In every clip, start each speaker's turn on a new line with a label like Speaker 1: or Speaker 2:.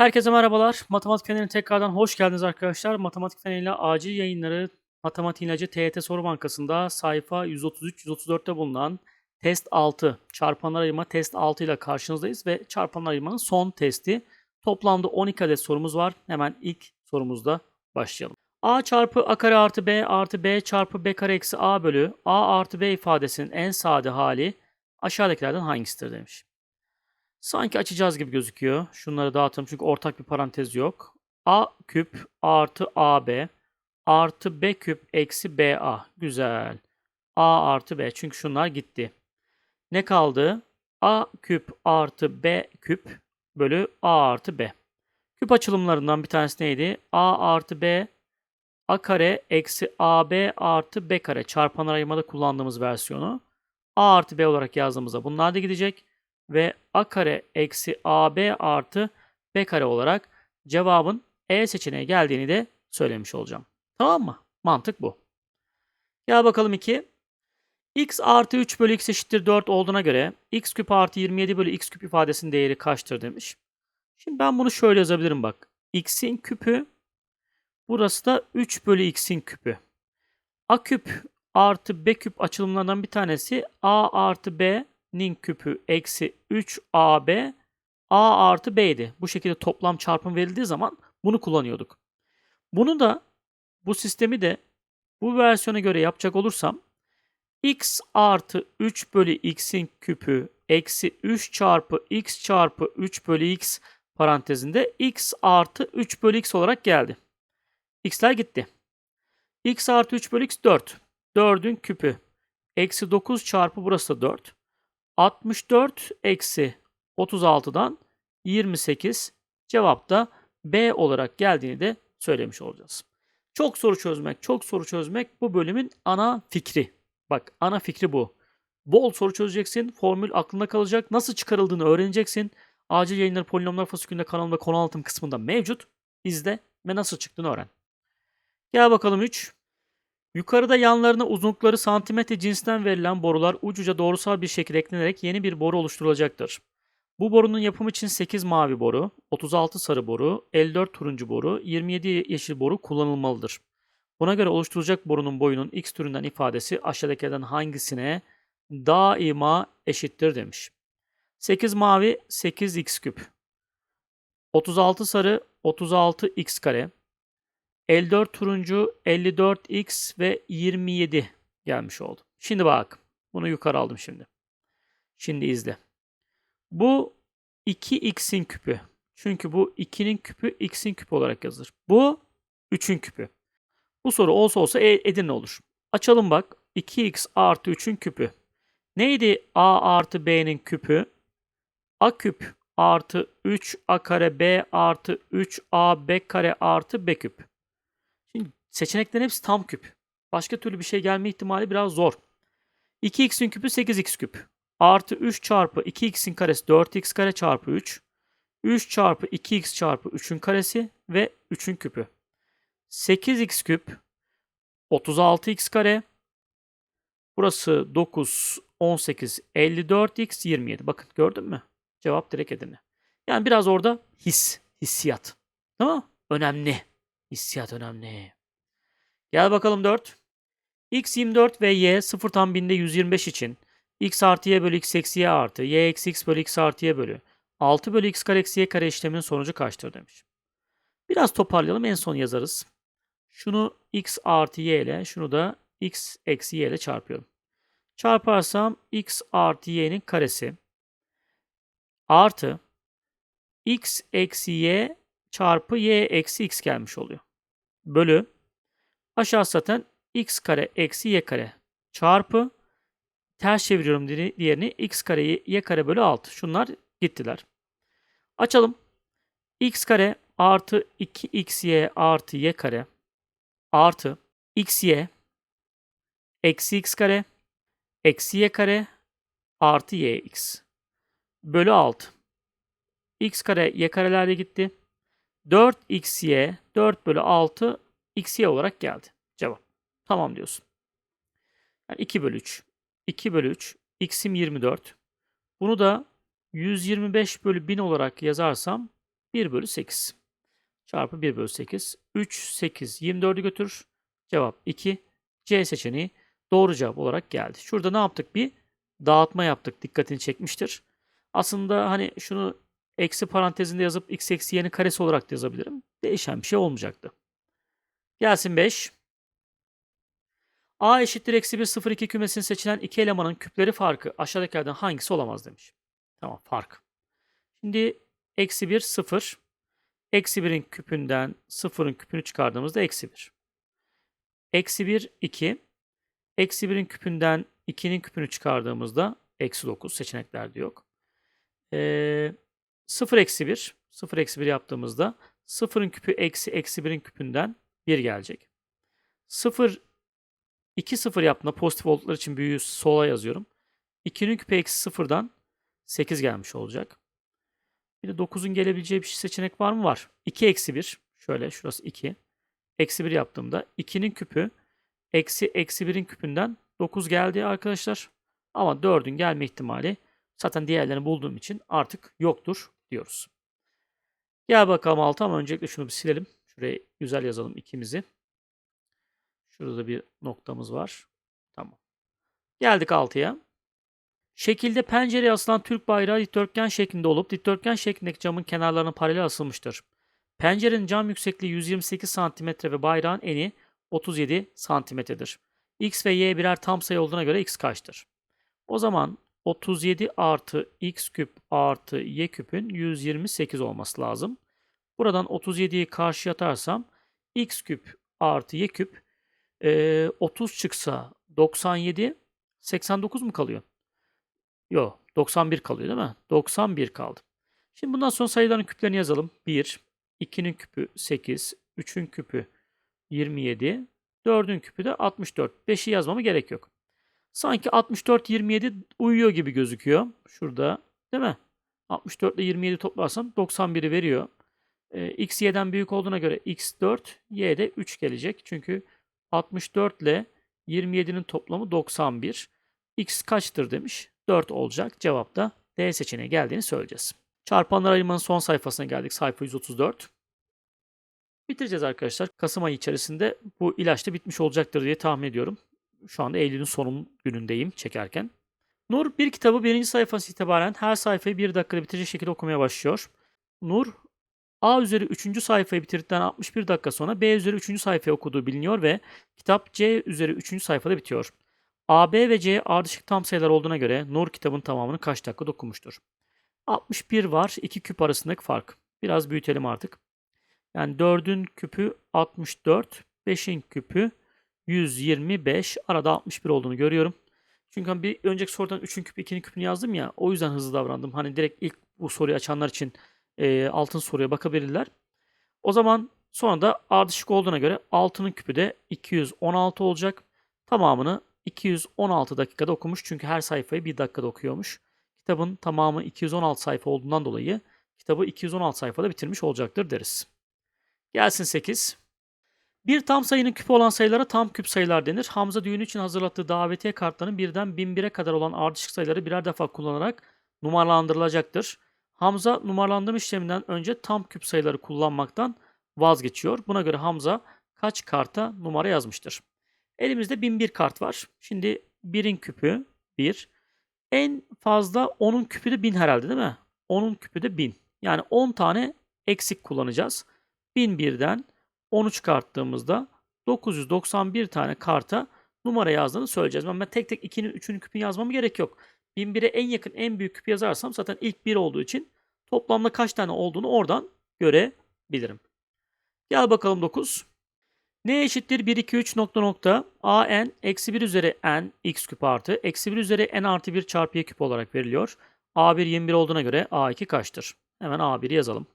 Speaker 1: Herkese merhabalar. Matematik Feneri'ne tekrardan hoş geldiniz arkadaşlar. Matematik Feneri'yle acil yayınları Matematik İlacı TYT Soru Bankası'nda sayfa 133-134'te bulunan test 6 çarpanlar ayırma test 6 ile karşınızdayız ve çarpanlar ayırmanın son testi. Toplamda 12 adet sorumuz var. Hemen ilk sorumuzda başlayalım. A çarpı A kare artı B artı B çarpı B kare eksi A bölü A artı B ifadesinin en sade hali aşağıdakilerden hangisidir demiş. Sanki açacağız gibi gözüküyor. Şunları dağıtalım çünkü ortak bir parantez yok. A küp artı AB artı B küp eksi BA. Güzel. A artı B. Çünkü şunlar gitti. Ne kaldı? A küp artı B küp bölü A artı B. Küp açılımlarından bir tanesi neydi? A artı B A kare eksi AB artı B kare çarpanlar ayırmada kullandığımız versiyonu. A artı B olarak yazdığımızda bunlar da gidecek ve a kare eksi ab artı b kare olarak cevabın E seçeneğe geldiğini de söylemiş olacağım. Tamam mı? Mantık bu. Gel bakalım 2. x artı 3 bölü x eşittir 4 olduğuna göre x küp artı 27 bölü x küp ifadesinin değeri kaçtır demiş. Şimdi ben bunu şöyle yazabilirim bak. x'in küpü burası da 3 bölü x'in küpü. a küp artı b küp açılımlarından bir tanesi a artı b nin küpü eksi 3ab a artı b'ydi. Bu şekilde toplam çarpım verildiği zaman bunu kullanıyorduk. Bunu da bu sistemi de bu versiyona göre yapacak olursam x artı 3 bölü x'in küpü eksi 3 çarpı x çarpı 3 bölü x parantezinde x artı 3 bölü x olarak geldi. x'ler gitti. x artı 3 bölü x 4. 4'ün küpü. Eksi 9 çarpı burası da 4. 64 eksi 36'dan 28 cevap da B olarak geldiğini de söylemiş olacağız. Çok soru çözmek, çok soru çözmek bu bölümün ana fikri. Bak ana fikri bu. Bol soru çözeceksin, formül aklında kalacak, nasıl çıkarıldığını öğreneceksin. Acil yayınları polinomlar fasikülünde kanalımda konu anlatım kısmında mevcut. İzle ve nasıl çıktığını öğren. Gel bakalım 3. Yukarıda yanlarına uzunlukları santimetre cinsinden verilen borular ucuca doğrusal bir şekilde eklenerek yeni bir boru oluşturulacaktır. Bu borunun yapımı için 8 mavi boru, 36 sarı boru, 54 turuncu boru, 27 yeşil boru kullanılmalıdır. Buna göre oluşturulacak borunun boyunun x türünden ifadesi aşağıdakilerden hangisine daima eşittir demiş. 8 mavi 8x küp. 36 sarı 36x kare. 54 turuncu, 54x ve 27 gelmiş oldu. Şimdi bak. Bunu yukarı aldım şimdi. Şimdi izle. Bu 2x'in küpü. Çünkü bu 2'nin küpü x'in küpü olarak yazılır. Bu 3'ün küpü. Bu soru olsa olsa e, Edirne olur. Açalım bak. 2x artı 3'ün küpü. Neydi a artı b'nin küpü? a küp artı 3a kare b artı 3a b kare artı b küp. Seçeneklerin hepsi tam küp. Başka türlü bir şey gelme ihtimali biraz zor. 2x'in küpü 8x küp. Artı 3 çarpı 2x'in karesi 4x kare çarpı 3. 3 çarpı 2x çarpı 3'ün karesi ve 3'ün küpü. 8x küp 36x kare. Burası 9, 18, 54x, 27. Bakın gördün mü? Cevap direkt Edirne. Yani biraz orada his, hissiyat. Değil? Önemli. Hissiyat önemli. Gel bakalım 4. x 24 ve y 0 tam binde 125 için x artı y bölü x eksi y artı y eksi x bölü x artı y bölü 6 bölü x kare eksi y kare işleminin sonucu kaçtır demiş. Biraz toparlayalım en son yazarız. Şunu x artı y ile şunu da x eksi y ile çarpıyorum. Çarparsam x artı y'nin karesi artı x eksi y çarpı y eksi x gelmiş oluyor. Bölü aşağı zaten x kare eksi y kare çarpı ters çeviriyorum diğerini x kare y kare bölü 6. Şunlar gittiler. Açalım. x kare artı 2xy artı y kare artı xy eksi x kare eksi y kare artı yx bölü 6. x kare y kareler de gitti. 4xy 4 bölü 6 xy olarak geldi. Cevap. Tamam diyorsun. Yani 2 bölü 3. 2 bölü 3. x'im 24. Bunu da 125 bölü 1000 olarak yazarsam 1 bölü 8 çarpı 1 bölü 8. 3, 8, 24'ü götürür. Cevap 2. C seçeneği doğru cevap olarak geldi. Şurada ne yaptık? Bir dağıtma yaptık. Dikkatini çekmiştir. Aslında hani şunu eksi parantezinde yazıp x eksi y'nin karesi olarak da yazabilirim. Değişen bir şey olmayacaktı. Gelsin 5. A eşittir eksi 1, 0, 2 kümesinin seçilen iki elemanın küpleri farkı aşağıdakilerden hangisi olamaz demiş. Tamam fark. Şimdi eksi 1, 0. Eksi 1'in küpünden 0'ın küpünü çıkardığımızda eksi 1. Eksi 1, 2. Eksi 1'in küpünden 2'nin küpünü çıkardığımızda eksi 9 seçeneklerde yok. Ee, 0 eksi 1. 0 eksi 1 yaptığımızda 0'ın küpü eksi eksi 1'in küpünden 1 gelecek. 0 2 0 yaptığında pozitif oldukları için büyüğü sola yazıyorum. 2'nin küpü eksi 0'dan 8 gelmiş olacak. Bir de 9'un gelebileceği bir seçenek var mı? Var. 2 eksi 1. Şöyle şurası 2. Eksi 1 yaptığımda 2'nin küpü eksi eksi 1'in küpünden 9 geldi arkadaşlar. Ama 4'ün gelme ihtimali zaten diğerlerini bulduğum için artık yoktur diyoruz. Gel bakalım 6 ama öncelikle şunu bir silelim. Şuraya güzel yazalım ikimizi. Şurada bir noktamız var. Tamam. Geldik 6'ya. Şekilde pencereye asılan Türk bayrağı dikdörtgen şeklinde olup dikdörtgen şeklindeki camın kenarlarına paralel asılmıştır. Pencerenin cam yüksekliği 128 cm ve bayrağın eni 37 cm'dir. X ve Y birer tam sayı olduğuna göre X kaçtır? O zaman 37 artı X küp artı Y küpün 128 olması lazım. Buradan 37'yi karşıya atarsam X küp artı Y küp e, 30 çıksa 97 89 mu kalıyor? Yok 91 kalıyor değil mi? 91 kaldı. Şimdi bundan sonra sayıların küplerini yazalım. 1, 2'nin küpü 8, 3'ün küpü 27, 4'ün küpü de 64. 5'i yazmama gerek yok. Sanki 64, 27 uyuyor gibi gözüküyor. Şurada değil mi? 64 ile 27 toplarsam 91'i veriyor. Ee, x y'den büyük olduğuna göre x 4, y de 3 gelecek. Çünkü 64 ile 27'nin toplamı 91. x kaçtır demiş. 4 olacak. Cevap da D seçeneği geldiğini söyleyeceğiz. Çarpanlar ayırmanın son sayfasına geldik. Sayfa 134. Bitireceğiz arkadaşlar. Kasım ayı içerisinde bu ilaç da bitmiş olacaktır diye tahmin ediyorum. Şu anda Eylül'ün son günündeyim çekerken. Nur bir kitabı birinci sayfası itibaren her sayfayı bir dakikada bitirecek şekilde okumaya başlıyor. Nur A üzeri 3. sayfayı bitirdikten 61 dakika sonra B üzeri 3. sayfayı okuduğu biliniyor ve kitap C üzeri 3. sayfada bitiyor. A, B ve C ardışık tam sayılar olduğuna göre Nur kitabın tamamını kaç dakikada okumuştur? 61 var. 2 küp arasındaki fark. Biraz büyütelim artık. Yani 4'ün küpü 64. 5'in küpü 125. Arada 61 olduğunu görüyorum. Çünkü hani bir önceki sorudan 3'ün küpü 2'nin küpünü yazdım ya. O yüzden hızlı davrandım. Hani direkt ilk bu soruyu açanlar için e, altın soruya bakabilirler. O zaman sonra da ardışık olduğuna göre 6'nın küpü de 216 olacak. Tamamını 216 dakikada okumuş çünkü her sayfayı bir dakikada okuyormuş. Kitabın tamamı 216 sayfa olduğundan dolayı kitabı 216 sayfada bitirmiş olacaktır deriz. Gelsin 8. Bir tam sayının küpü olan sayılara tam küp sayılar denir. Hamza düğünü için hazırlattığı davetiye kartlarının birden 1001'e kadar olan ardışık sayıları birer defa kullanarak numaralandırılacaktır. Hamza numaralandırma işleminden önce tam küp sayıları kullanmaktan vazgeçiyor. Buna göre Hamza kaç karta numara yazmıştır? Elimizde 1001 kart var. Şimdi 1'in küpü 1. En fazla 10'un küpü de 1000 herhalde değil mi? 10'un küpü de 1000. Yani 10 tane eksik kullanacağız. 1001'den 10'u çıkarttığımızda 991 tane karta numara yazdığını söyleyeceğiz. Ben, ben tek tek 2'nin 3'ünün küpünü yazmama gerek yok. 1001'e en yakın en büyük küp yazarsam zaten ilk 1 olduğu için toplamda kaç tane olduğunu oradan görebilirim. Gel bakalım 9. N eşittir 1, 2, 3 nokta nokta a n eksi 1 üzeri n x küp artı eksi 1 üzeri n artı 1 çarpı y küp olarak veriliyor. a1 21 olduğuna göre a2 kaçtır? Hemen a1'i yazalım.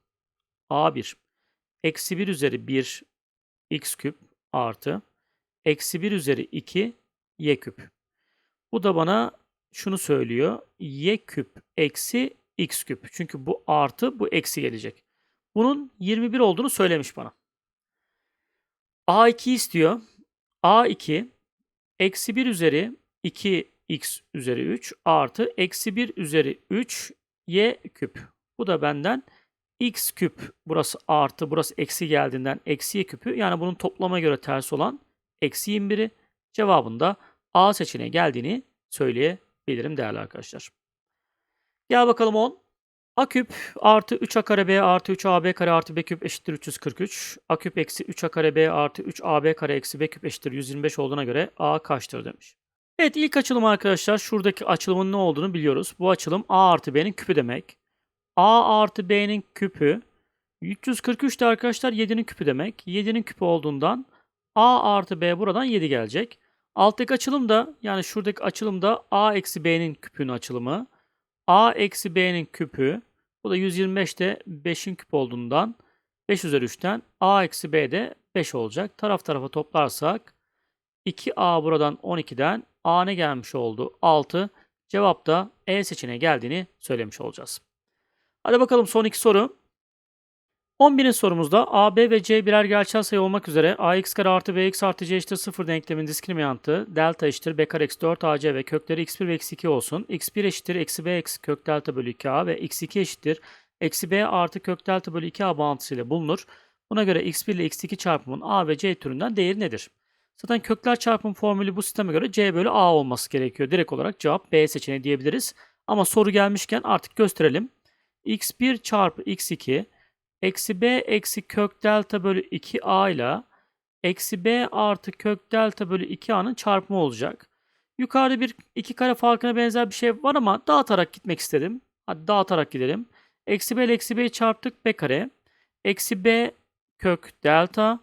Speaker 1: a1 eksi 1 üzeri 1 x küp artı eksi 1 üzeri 2 y küp. Bu da bana şunu söylüyor. y küp eksi x küp. Çünkü bu artı bu eksi gelecek. Bunun 21 olduğunu söylemiş bana. A2 istiyor. A2 eksi 1 üzeri 2x üzeri 3 artı eksi 1 üzeri 3 y küp. Bu da benden x küp burası artı burası eksi geldiğinden eksi y küpü yani bunun toplama göre ters olan eksi 21'i cevabında A seçeneği geldiğini söyleyebilirim değerli arkadaşlar. Gel bakalım 10. A küp artı 3A kare B artı 3AB kare artı B küp eşittir 343. A küp eksi 3A kare B artı 3AB kare eksi B küp eşittir 125 olduğuna göre A kaçtır demiş. Evet ilk açılım arkadaşlar şuradaki açılımın ne olduğunu biliyoruz. Bu açılım A artı B'nin küpü demek. A artı B'nin küpü 343 de arkadaşlar 7'nin küpü demek. 7'nin küpü olduğundan A artı B buradan 7 gelecek. Alttaki açılım da yani şuradaki açılım da A eksi B'nin küpünün açılımı. A eksi B'nin küpü. Bu da 125 de 5'in küp olduğundan 5 üzeri 3'ten A eksi B de 5 olacak. Taraf tarafa toplarsak 2A buradan 12'den A ne gelmiş oldu? 6. Cevap da E seçeneği geldiğini söylemiş olacağız. Hadi bakalım son iki soru. 11. sorumuzda AB ve C birer gerçel sayı olmak üzere ax kare artı bx artı c eşittir 0 denklemin diskriminantı delta eşittir b kare eksi 4 ac ve kökleri x1 ve x2 olsun. x1 eşittir eksi b eksi kök delta bölü 2a ve x2 eşittir eksi b artı kök delta bölü 2a bağıntısıyla bulunur. Buna göre x1 ile x2 çarpımın a ve c türünden değeri nedir? Zaten kökler çarpım formülü bu sisteme göre c bölü a olması gerekiyor. Direkt olarak cevap b seçeneği diyebiliriz. Ama soru gelmişken artık gösterelim. x1 çarpı x2 eksi b eksi kök delta bölü 2a ile eksi b artı kök delta bölü 2a'nın çarpımı olacak. Yukarıda bir iki kare farkına benzer bir şey var ama dağıtarak gitmek istedim. Hadi dağıtarak gidelim. Eksi b ile eksi b'yi çarptık b kare. Eksi b kök delta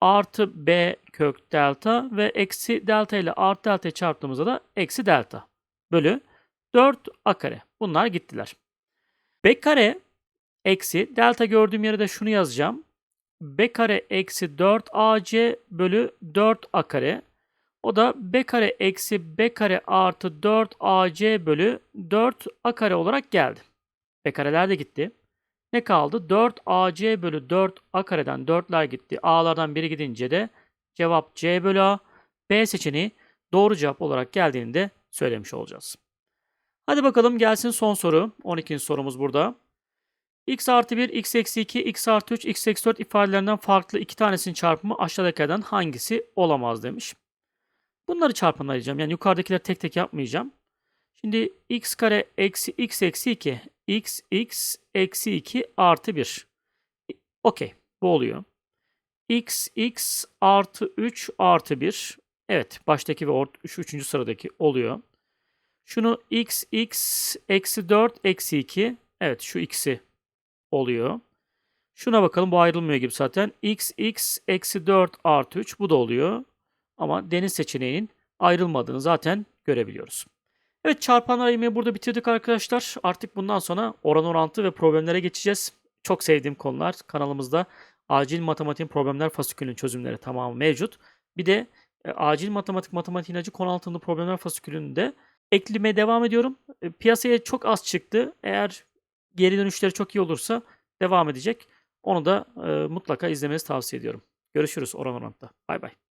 Speaker 1: artı b kök delta ve eksi delta ile artı delta'yı çarptığımızda da eksi delta bölü 4 a kare. Bunlar gittiler. b kare eksi delta gördüğüm yere de şunu yazacağım. b kare eksi 4 ac bölü 4 a kare. O da b kare eksi b kare artı 4 ac bölü 4 a kare olarak geldi. b kareler de gitti. Ne kaldı? 4 ac bölü 4 a kareden 4'ler gitti. a'lardan biri gidince de cevap c bölü a. B seçeneği doğru cevap olarak geldiğini de söylemiş olacağız. Hadi bakalım gelsin son soru. 12. sorumuz burada x artı 1, x eksi 2, x artı 3, x eksi 4 ifadelerinden farklı iki tanesinin çarpımı aşağıdakilerden hangisi olamaz demiş. Bunları çarpanlayacağım. Yani yukarıdakileri tek tek yapmayacağım. Şimdi x kare eksi x eksi 2, x x eksi 2 artı 1. Okey. Bu oluyor. x x artı 3 artı 1. Evet. Baştaki ve şu üçüncü sıradaki oluyor. Şunu x x eksi 4 eksi 2. Evet şu x'i oluyor. Şuna bakalım bu ayrılmıyor gibi zaten. x x eksi 4 artı 3 bu da oluyor. Ama deniz seçeneğinin ayrılmadığını zaten görebiliyoruz. Evet çarpanlar ayırmayı burada bitirdik arkadaşlar. Artık bundan sonra oran orantı ve problemlere geçeceğiz. Çok sevdiğim konular kanalımızda acil matematik problemler fasikülünün çözümleri tamamı mevcut. Bir de e, acil matematik matematik ilacı konu altında problemler fasikülünü de eklemeye devam ediyorum. E, piyasaya çok az çıktı. Eğer geri dönüşleri çok iyi olursa devam edecek. Onu da e, mutlaka izlemenizi tavsiye ediyorum. Görüşürüz oran oranda. Bay bay.